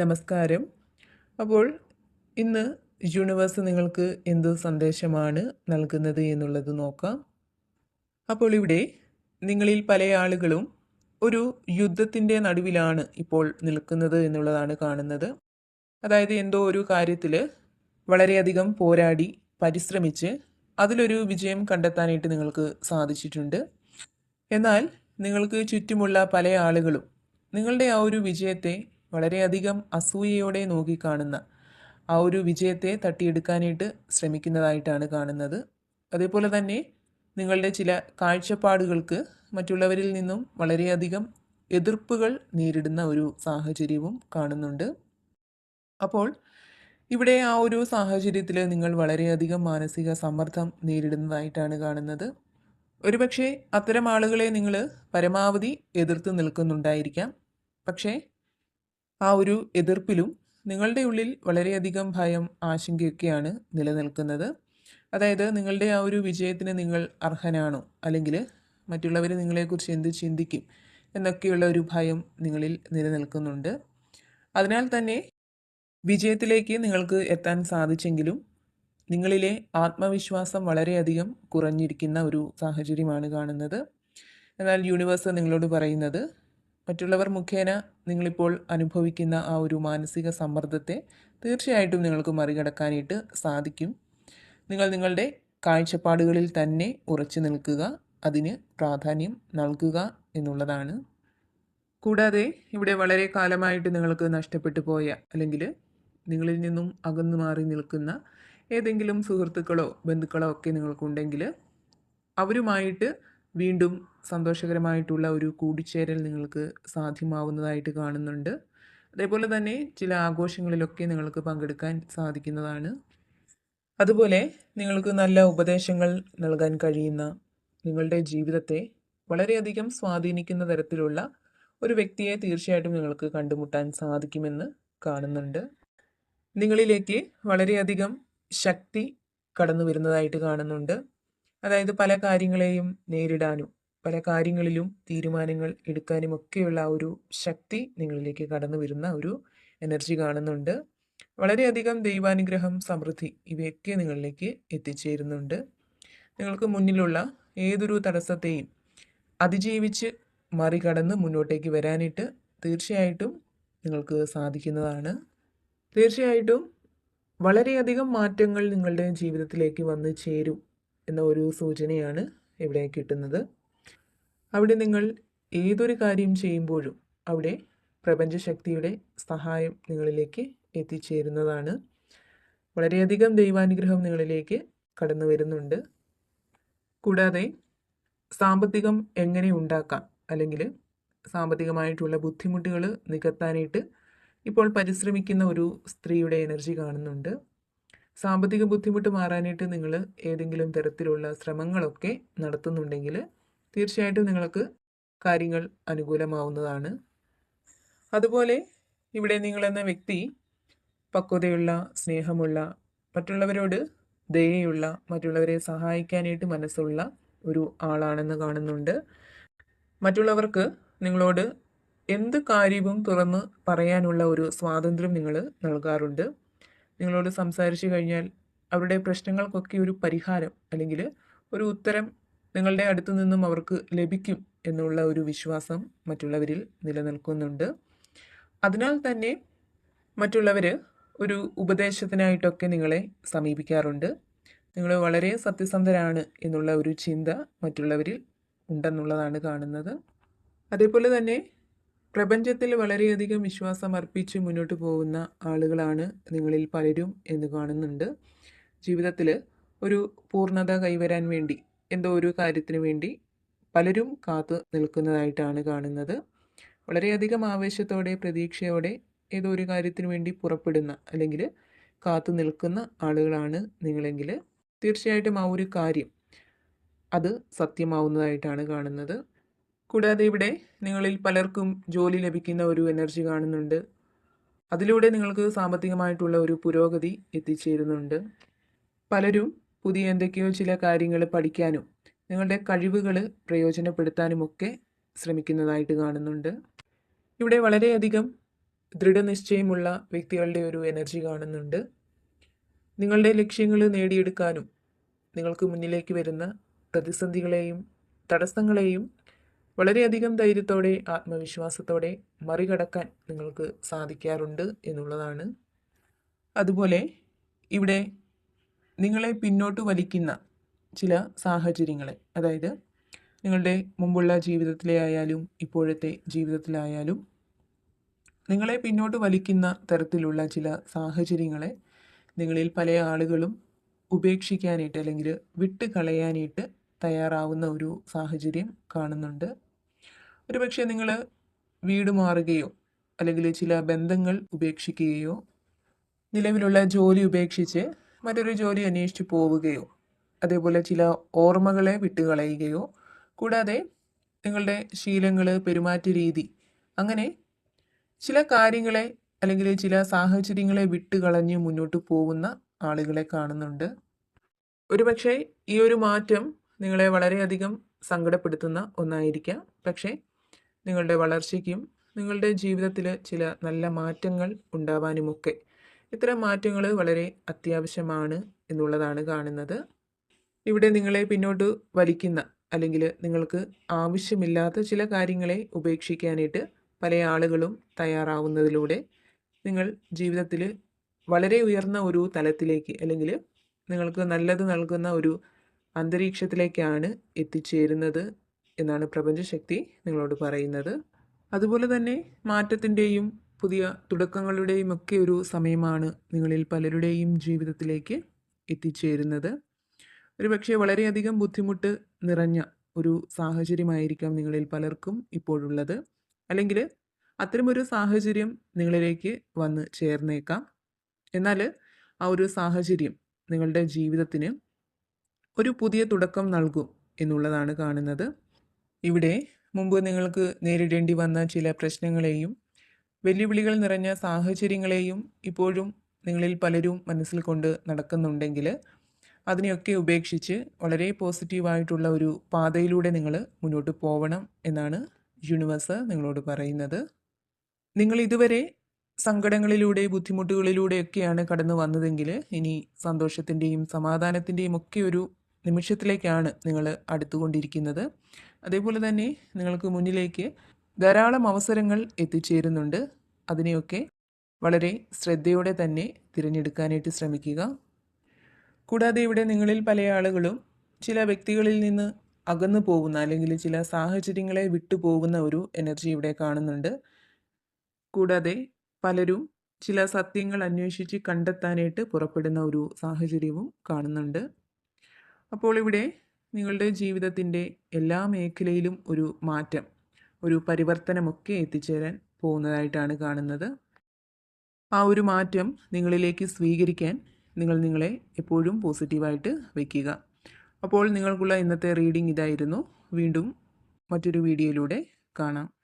നമസ്കാരം. അപ്പോൾ ഇന്ന് യൂണിവേഴ്സ് നിങ്ങൾക്ക് എന്ത് സന്ദേശമാണ് നൽകുന്നത് എന്നുള്ളത് നോക്കാം. അപ്പോൾ ഇവിടെ നിങ്ങളിൽ പല ആളുകളും ഒരു യുദ്ധത്തിന്റെ നടുവിലാണ് ഇപ്പോൾ നിൽക്കുന്നത് എന്നുള്ളതാണ് കാണുന്നത്. അതായത് എന്തോ ഒരു കാര്യത്തിൽ വളരെയധികം പോരാടി പരിശ്രമിച്ച് അതിലൊരു വിജയം കണ്ടെത്താനായിട്ട് നിങ്ങൾക്ക് സാധിച്ചിട്ടുണ്ട്. എന്നാൽ നിങ്ങൾക്ക് ചുറ്റുമുള്ള പല ആളുകളും നിങ്ങളുടെ ആ ഒരു വിജയത്തെ വളരെയധികം അസൂയയോടെ നോക്കിക്കാണുന്ന ആ ഒരു വിജയത്തെ തട്ടിയെടുക്കാനായിട്ട് ശ്രമിക്കുന്നതായിട്ടാണ് കാണുന്നത്. അതേപോലെ തന്നെ നിങ്ങളുടെ ചില കാഴ്ചപ്പാടുകൾക്ക് മറ്റുള്ളവരിൽ നിന്നും വളരെയധികം എതിർപ്പുകൾ നേരിടുന്ന ഒരു സാഹചര്യവും കാണുന്നുണ്ട്. അപ്പോൾ ഇവിടെ ആ ഒരു സാഹചര്യത്തിൽ നിങ്ങൾ വളരെയധികം മാനസിക സമ്മർദ്ദം നേരിടുന്നതായിട്ടാണ് കാണുന്നത്. ഒരുപക്ഷെ അത്തരം ആളുകളെ നിങ്ങൾ പരമാവധി എതിർത്ത് നിൽക്കുന്നുണ്ടായിരിക്കാം. പക്ഷേ ആ ഒരു എതിർപ്പിലും നിങ്ങളുടെ ഉള്ളിൽ വളരെയധികം ഭയം ആശങ്കയൊക്കെയാണ് നിലനിൽക്കുന്നത്. അതായത് നിങ്ങളുടെ ആ ഒരു വിജയത്തിന് നിങ്ങൾ അർഹനാണോ? അല്ലെങ്കിൽ മറ്റുള്ളവർ നിങ്ങളെക്കുറിച്ച് എന്ത് ചിന്തിക്കും? എന്നൊക്കെയുള്ള ഒരു ഭയം നിങ്ങളിൽ നിലനിൽക്കുന്നുണ്ട്. അതിനാൽ തന്നെ വിജയത്തിലേക്ക് നിങ്ങൾക്ക് എത്താൻ സാധിച്ചെങ്കിലും നിങ്ങളിലെ ആത്മവിശ്വാസം വളരെയധികം കുറഞ്ഞിരിക്കുന്ന ഒരു സാഹചര്യമാണ് കാണുന്നത്. എന്നാൽ യൂണിവേഴ്സ് നിങ്ങളോട് പറയുന്നത് മറ്റുള്ളവർ മുഖേന നിങ്ങളിപ്പോൾ അനുഭവിക്കുന്ന ആ ഒരു മാനസിക സമ്മർദ്ദത്തെ തീർച്ചയായിട്ടും നിങ്ങൾക്ക് മറികടക്കാനായിട്ട് സാധിക്കും. നിങ്ങൾ നിങ്ങളുടെ കാഴ്ചപ്പാടുകളിൽ തന്നെ ഉറച്ചു നിൽക്കുക അതിന് പ്രാധാന്യം നൽകുക എന്നുള്ളതാണ്. കൂടാതെ ഇവിടെ വളരെ കാലമായിട്ട് നിങ്ങൾക്ക് നഷ്ടപ്പെട്ടു പോയ അല്ലെങ്കിൽ നിങ്ങളിൽ നിന്നും അകന്നു മാറി നിൽക്കുന്ന ഏതെങ്കിലും സുഹൃത്തുക്കളോ ബന്ധുക്കളോ ഒക്കെ നിങ്ങൾക്കുണ്ടെങ്കിൽ അവരുമായിട്ട് വീണ്ടും സന്തോഷകരമായിട്ടുള്ള ഒരു കൂടിച്ചേരൽ നിങ്ങൾക്ക് സാധ്യമാവുന്നതായിട്ട് കാണുന്നുണ്ട്. അതേപോലെ തന്നെ ചില ആഘോഷങ്ങളിലൊക്കെ നിങ്ങൾക്ക് പങ്കെടുക്കാൻ സാധിക്കുന്നതാണ്. അതുപോലെ നിങ്ങൾക്ക് നല്ല ഉപദേശങ്ങൾ നൽകാൻ കഴിയുന്ന നിങ്ങളുടെ ജീവിതത്തെ വളരെയധികം സ്വാധീനിക്കുന്ന തരത്തിലുള്ള ഒരു വ്യക്തിയെ തീർച്ചയായിട്ടും നിങ്ങൾക്ക് കണ്ടുമുട്ടാൻ സാധിക്കുമെന്ന് കാണുന്നുണ്ട്. നിങ്ങളിലേക്ക് വളരെയധികം ശക്തി കടന്നു വരുന്നതായിട്ട് കാണുന്നുണ്ട്. അതായത് പല കാര്യങ്ങളെയും നേരിടാനും പല കാര്യങ്ങളിലും തീരുമാനങ്ങൾ എടുക്കാനും ഒക്കെയുള്ള ആ ഒരു ശക്തി നിങ്ങളിലേക്ക് കടന്നു വരുന്ന ഒരു എനർജി കാണുന്നുണ്ട്. വളരെയധികം ദൈവാനുഗ്രഹം സമൃദ്ധി ഇവയൊക്കെ നിങ്ങളിലേക്ക് എത്തിച്ചേരുന്നുണ്ട്. നിങ്ങൾക്ക് മുന്നിലുള്ള ഏതൊരു തടസ്സത്തെയും അതിജീവിച്ച് മറികടന്ന് മുന്നോട്ടേക്ക് വരാനായിട്ട് തീർച്ചയായിട്ടും നിങ്ങൾക്ക് സാധിക്കുന്നതാണ്. തീർച്ചയായിട്ടും വളരെയധികം മാറ്റങ്ങൾ നിങ്ങളുടെ ജീവിതത്തിലേക്ക് വന്ന് ചേരും. എന്ന ഒരു സൂചനയാണ് ഇവിടെ കിട്ടുന്നത്. അവിടെ നിങ്ങൾ ഏതൊരു കാര്യം ചെയ്യുമ്പോഴും അവിടെ പ്രപഞ്ചശക്തിയുടെ സഹായം നിങ്ങളിലേക്ക് എത്തിച്ചേരുന്നതാണ്. വളരെയധികം ദൈവാനുഗ്രഹം നിങ്ങളിലേക്ക് കടന്നു വരുന്നുണ്ട്. കൂടാതെ സാമ്പത്തികം എങ്ങനെ ഉണ്ടാക്കാം? അല്ലെങ്കിൽ സാമ്പത്തികമായിട്ടുള്ള ബുദ്ധിമുട്ടുകൾ നികത്താനായിട്ട് ഇപ്പോൾ പരിശ്രമിക്കുന്ന ഒരു സ്ത്രീയുടെ എനർജി കാണുന്നുണ്ട്. സാമ്പത്തിക ബുദ്ധിമുട്ട് മാറാനായിട്ട് നിങ്ങൾ ഏതെങ്കിലും തരത്തിലുള്ള ശ്രമങ്ങളൊക്കെ നടത്തുന്നുണ്ടെങ്കിൽ തീർച്ചയായിട്ടും നിങ്ങൾക്ക് കാര്യങ്ങൾ അനുകൂലമാവുന്നതാണ്. അതുപോലെ ഇവിടെ നിങ്ങളെന്ന വ്യക്തി പക്വതയുള്ള സ്നേഹമുള്ള മറ്റുള്ളവരോട് ദയയുള്ള മറ്റുള്ളവരെ സഹായിക്കാനായിട്ട് മനസ്സുള്ള ഒരു ആളാണെന്ന് കാണുന്നുണ്ട്. മറ്റുള്ളവർക്ക് നിങ്ങളോട് എന്ത് കാര്യവും തുറന്ന് പറയാനുള്ള ഒരു സ്വാതന്ത്ര്യം നിങ്ങൾ നൽകാറുണ്ട്. നിങ്ങളോട് സംസാരിച്ചു കഴിഞ്ഞാൽ അവരുടെ പ്രശ്നങ്ങൾക്കൊക്കെ ഒരു പരിഹാരം അല്ലെങ്കിൽ ഒരു ഉത്തരം നിങ്ങളുടെ അടുത്തു നിന്നും അവർക്ക് ലഭിക്കും എന്നുള്ള ഒരു വിശ്വാസം മറ്റുള്ളവരിൽ നിലനിൽക്കുന്നുണ്ട്. അതിനാൽ തന്നെ മറ്റുള്ളവർ ഒരു ഉപദേശത്തിനായിട്ടൊക്കെ നിങ്ങളെ സമീപിക്കാറുണ്ട്. നിങ്ങൾ വളരെ സത്യസന്ധരാണ് എന്നുള്ള ഒരു ചിന്ത മറ്റുള്ളവരിൽ ഉണ്ടെന്നുള്ളതാണ് കാണുന്നത്. അതേപോലെ തന്നെ പ്രപഞ്ചത്തിൽ വളരെയധികം വിശ്വാസം അർപ്പിച്ച് മുന്നോട്ട് പോകുന്ന ആളുകളാണ് നിങ്ങളിൽ പലരും എന്ന് കാണുന്നുണ്ട്. ജീവിതത്തിൽ ഒരു പൂർണത കൈവരാൻ വേണ്ടി എന്തോ ഒരു കാര്യത്തിന് വേണ്ടി പലരും കാത്തു നിൽക്കുന്നതായിട്ടാണ് കാണുന്നത്. വളരെയധികം ആവേശത്തോടെ പ്രതീക്ഷയോടെ ഏതോ ഒരു കാര്യത്തിന് വേണ്ടി പുറപ്പെടുന്ന അല്ലെങ്കിൽ കാത്തു നിൽക്കുന്ന ആളുകളാണ് നിങ്ങളെങ്കിൽ തീർച്ചയായിട്ടും ആ ഒരു കാര്യം അത് സത്യമാവുന്നതായിട്ടാണ് കാണുന്നത്. കൂടാതെ ഇവിടെ നിങ്ങളിൽ പലർക്കും ജോലി ലഭിക്കുന്ന ഒരു എനർജി കാണുന്നുണ്ട്. അതിലൂടെ നിങ്ങൾക്ക് സാമ്പത്തികമായിട്ടുള്ള ഒരു പുരോഗതി എത്തിച്ചേരുന്നുണ്ട്. പലരും പുതിയ എന്തൊക്കെയോ ചില കാര്യങ്ങൾ പഠിക്കാനും നിങ്ങളുടെ കഴിവുകൾ പ്രയോജനപ്പെടുത്താനുമൊക്കെ ശ്രമിക്കുന്നതായിട്ട് കാണുന്നുണ്ട്. ഇവിടെ വളരെയധികം ദൃഢനിശ്ചയമുള്ള വ്യക്തികളുടെ ഒരു എനർജി കാണുന്നുണ്ട്. നിങ്ങളുടെ ലക്ഷ്യങ്ങൾ നേടിയെടുക്കാനും നിങ്ങൾക്ക് മുന്നിലേക്ക് വരുന്ന പ്രതിസന്ധികളെയും തടസ്സങ്ങളെയും വളരെയധികം ധൈര്യത്തോടെ ആത്മവിശ്വാസത്തോടെ മറികടക്കാൻ നിങ്ങൾക്ക് സാധിക്കാറുണ്ട് എന്നുള്ളതാണ്. അതുപോലെ ഇവിടെ നിങ്ങളെ പിന്നോട്ട് വലിക്കുന്ന ചില സാഹചര്യങ്ങളെ. അതായത് നിങ്ങളുടെ മുമ്പുള്ള ജീവിതത്തിലെ ആയാലും ഇപ്പോഴത്തെ ജീവിതത്തിലായാലും നിങ്ങളെ പിന്നോട്ട് വലിക്കുന്ന തരത്തിലുള്ള ചില സാഹചര്യങ്ങളെ നിങ്ങളിൽ പല ആളുകളും ഉപേക്ഷിക്കാനായിട്ട് അല്ലെങ്കിൽ വിട്ട് കളയാനായിട്ട് തയ്യാറാവുന്ന ഒരു സാഹചര്യം കാണുന്നുണ്ട്. ഒരുപക്ഷെ നിങ്ങൾ വീട് മാറുകയോ അല്ലെങ്കിൽ ചില ബന്ധങ്ങൾ ഉപേക്ഷിക്കുകയോ നിലവിലുള്ള ജോലി ഉപേക്ഷിച്ച് മറ്റൊരു ജോലി അന്വേഷിച്ച് പോവുകയോ അതേപോലെ ചില ഓർമ്മകളെ വിട്ടുകളയുകയോ കൂടാതെ നിങ്ങളുടെ ശീലങ്ങൾ പെരുമാറ്റ രീതി അങ്ങനെ ചില കാര്യങ്ങളെ അല്ലെങ്കിൽ ചില സാഹചര്യങ്ങളെ വിട്ടുകളഞ്ഞ് മുന്നോട്ട് പോകുന്ന ആളുകളെ കാണുന്നുണ്ട്. ഒരുപക്ഷെ ഈ ഒരു മാറ്റം നിങ്ങളെ വളരെയധികം സങ്കടപ്പെടുത്തുന്ന ഒന്നായിരിക്കാം. പക്ഷേ നിങ്ങളുടെ വളർച്ചയ്ക്കും നിങ്ങളുടെ ജീവിതത്തിൽ ചില നല്ല മാറ്റങ്ങൾ ഉണ്ടാവാനുമൊക്കെ. ഇത്തരം മാറ്റങ്ങൾ വളരെ അത്യാവശ്യമാണ് എന്നുള്ളതാണ് കാണുന്നത്. ഇവിടെ നിങ്ങളെ പിന്നോട്ട് വലിക്കുന്ന അല്ലെങ്കിൽ നിങ്ങൾക്ക് ആവശ്യമില്ലാത്ത ചില കാര്യങ്ങളെ ഉപേക്ഷിക്കാനായിട്ട് പല ആളുകളും തയ്യാറാവുന്നതിലൂടെ നിങ്ങൾ ജീവിതത്തിൽ വളരെ ഉയർന്ന ഒരു തലത്തിലേക്ക് അല്ലെങ്കിൽ നിങ്ങൾക്ക് നല്ലത് നൽകുന്ന ഒരു അന്തരീക്ഷത്തിലേക്കാണ് എത്തിച്ചേരുന്നത് എന്നാണ് പ്രപഞ്ചശക്തി നിങ്ങളോട് പറയുന്നത്. അതുപോലെ തന്നെ മാറ്റത്തിന്റെയും പുതിയ തുടക്കങ്ങളുടെയും ഒക്കെ ഒരു സമയമാണ് നിങ്ങളിൽ പലരുടെയും ജീവിതത്തിലേക്ക് എത്തിച്ചേരുന്നത്. ഒരു പക്ഷേ വളരെയധികം ബുദ്ധിമുട്ട് നിറഞ്ഞ ഒരു സാഹചര്യമായിരിക്കാം നിങ്ങളിൽ പലർക്കും ഇപ്പോഴുള്ളത്. അല്ലെങ്കിൽ അത്തരമൊരു സാഹചര്യം നിങ്ങളിലേക്ക് വന്ന് ചേർന്നേക്കാം. എന്നാൽ ആ ഒരു സാഹചര്യം നിങ്ങളുടെ ജീവിതത്തിന് ഒരു പുതിയ തുടക്കം നൽകും എന്നുള്ളതാണ് കാണുന്നത്. ഇവിടെ മുമ്പ് നിങ്ങൾക്ക് നേരിടേണ്ടി വന്ന ചില പ്രശ്നങ്ങളെയും വെല്ലുവിളികൾ നിറഞ്ഞ സാഹചര്യങ്ങളെയും ഇപ്പോഴും നിങ്ങളിൽ പലരും മനസ്സിൽ കൊണ്ട് നടക്കുന്നുണ്ടെങ്കിൽ അതിനെയൊക്കെ ഉപേക്ഷിച്ച് വളരെ പോസിറ്റീവായിട്ടുള്ള ഒരു പാതയിലൂടെ നിങ്ങൾ മുന്നോട്ട് പോകണം എന്നാണ് യൂണിവേഴ്സ് നിങ്ങളോട് പറയുന്നത്. നിങ്ങൾ ഇതുവരെ സങ്കടങ്ങളിലൂടെ ബുദ്ധിമുട്ടുകളിലൂടെയൊക്കെയാണ് കടന്നു വന്നതെങ്കിൽ ഇനി സന്തോഷത്തിന്റെയും സമാധാനത്തിന്റെയും ഒക്കെ ഒരു നിമിഷത്തിലേക്കാണ് നിങ്ങൾ അടുത്തുകൊണ്ടിരിക്കുന്നത്. അതേപോലെ തന്നെ നിങ്ങൾക്ക് മുന്നിലേക്ക് ധാരാളം അവസരങ്ങൾ എത്തിച്ചേരുന്നുണ്ട്. അതിനെയൊക്കെ വളരെ ശ്രദ്ധയോടെ തന്നെ തിരഞ്ഞെടുക്കാനായിട്ട് ശ്രമിക്കുക. കൂടാതെ ഇവിടെ നിങ്ങളിൽ പല ആളുകളും ചില വ്യക്തികളിൽ നിന്ന് അകന്നു പോകുന്ന അല്ലെങ്കിൽ ചില സാഹചര്യങ്ങളെ വിട്ടുപോകുന്ന ഒരു എനർജി ഇവിടെ കാണുന്നുണ്ട്. കൂടാതെ പലരും ചില സത്യങ്ങൾ അന്വേഷിച്ച് കണ്ടെത്താനായിട്ട് പുറപ്പെടുന്ന ഒരു സാഹചര്യവും കാണുന്നുണ്ട്. അപ്പോൾ ഇവിടെ നിങ്ങളുടെ ജീവിതത്തിന്റെ എല്ലാ മേഖലയിലും ഒരു മാറ്റം ഒരു പരിവർത്തനമൊക്കെ എത്തിച്ചേരാൻ പോകുന്നതായിട്ടാണ് കാണുന്നത്. ആ ഒരു മാറ്റം നിങ്ങളിലേക്ക് സ്വീകരിക്കാൻ നിങ്ങൾ നിങ്ങളെ എപ്പോഴും പോസിറ്റീവായിട്ട് വയ്ക്കുക. അപ്പോൾ നിങ്ങൾക്കുള്ള ഇന്നത്തെ റീഡിംഗ് ഇതായിരുന്നു. വീണ്ടും മറ്റൊരു വീഡിയോയിലൂടെ കാണാം.